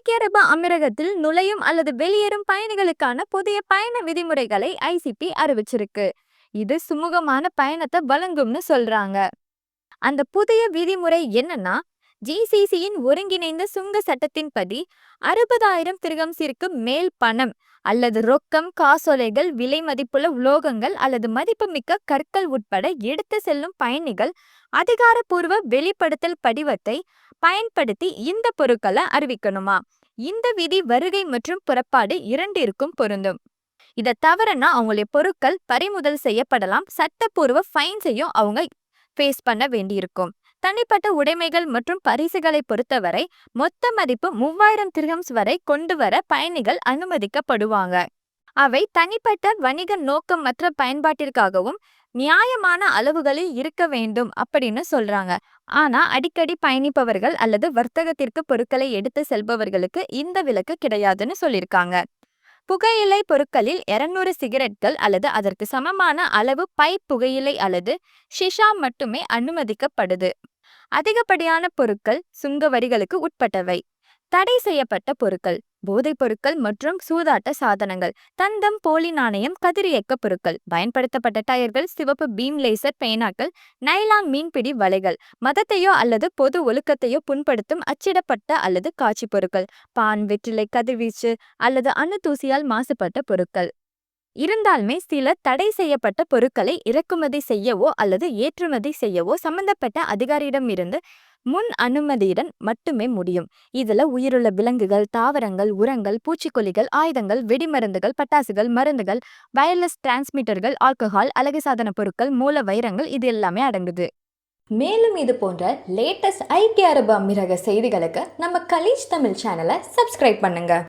ஐக்கிய அரபு அமீரகத்தில் நுழையும் அல்லது வெளியேறும் பயணிகளுக்கான புதிய பயண விதிமுறைகளை ஐசிபி அறிவிச்சிருக்கு. இது சுமூகமான பயணத்தை வழங்கும்னு சொல்றாங்க. அந்த புதிய விதிமுறை என்னன்னா ஜிசிசியின் ஒருங்கிணைந்த சுங்க சட்டத்தின்படி அறுபதாயிரம் திருகம்சிற்கு மேல் பணம் அல்லது ரொக்கம் காசோலைகள் விலை மதிப்புள்ள உலோகங்கள் அல்லது மதிப்புமிக்க கற்கள் உட்பட எடுத்து செல்லும் பயணிகள் அதிகாரப்பூர்வ வெளிப்படுத்தல் படிவத்தை பயன்படுத்தி இந்த பொருட்களை அறிவிக்கணுமா? இந்த விதி வருகை மற்றும் புறப்பாடு இரண்டிற்கும் பொருந்தும். இதை தவறனா அவங்களுடைய பொருட்கள் பறிமுதல் செய்யப்படலாம். சட்டப்பூர்வ ஃபைன்ஸையும் அவங்க ஃபேஸ் பண்ண வேண்டியிருக்கும். தனிப்பட்ட உடைமைகள் மற்றும் பரிசுகளை பொறுத்தவரை மொத்த மதிப்பு மூவாயிரம் திரகம்ஸ் வரை கொண்டு வர பயணிகள் அனுமதிக்கப்படுவாங்க. அவை தனிப்பட்ட வணிக நோக்கமற்ற பயன்பாட்டிற்காகவும் நியாயமான அளவுகளில் இருக்க வேண்டும் அப்படின்னு சொல்றாங்க. ஆனா அடிக்கடி பயணிப்பவர்கள் அல்லது வர்த்தகத்திற்கு பொருட்களை எடுத்து செல்பவர்களுக்கு இந்த விலக்கு கிடையாதுன்னு சொல்லியிருக்காங்க. புகையிலை பொருட்களில் இருநூறு சிகரெட்கள் அல்லது அதற்கு சமமான அளவு பை புகையிலை அல்லது ஷிஷா மட்டுமே அனுமதிக்கப்படுது. அதிகப்படியான பொருட்கள் சுங்க வரிகளுக்கு உட்பட்டவை. தடை செய்யப்பட்ட பொருட்கள் போதைப் பொருட்கள் மற்றும் சூதாட்ட சாதனங்கள் தந்தம் போலி நாணயம் கதிரியக்க பொருட்கள் பயன்படுத்தப்பட்ட டயர்கள் சிவப்பு பீம் லேசர் பேனாக்கள் நைலான் மீன்பிடி வலைகள் மதத்தையோ அல்லது பொது ஒழுக்கத்தையோ புண்படுத்தும் அச்சிடப்பட்ட அல்லது காட்சி பொருட்கள் பான் வெற்றிலை கதிர்வீச்சு அல்லது அணு தூசியால் மாசுபட்ட பொருட்கள். இருந்தாலுமே சில தடை செய்யப்பட்ட பொருட்களை இறக்குமதி செய்யவோ அல்லது ஏற்றுமதி செய்யவோ சம்பந்தப்பட்ட அதிகாரியிடமிருந்து முன் அனுமதியுடன் மட்டுமே முடியும். இதுல உயிருள்ள விலங்குகள் தாவரங்கள் உரங்கள் பூச்சிக்கொல்லிகள் ஆயுதங்கள் வெடிமருந்துகள் பட்டாசுகள் மருந்துகள் வயர்லெஸ் டிரான்ஸ்மிட்டர்கள் ஆல்கஹால் அழகு சாதன பொருட்கள் மூல வைரங்கள் இது எல்லாமே அடங்குது. மேலும் இது போன்ற லேட்டஸ்ட் ஐக்கிய அரபு அமீரக செய்திகளுக்கு நம்ம கலீஜ் தமிழ் சேனலை சப்ஸ்கிரைப் பண்ணுங்க.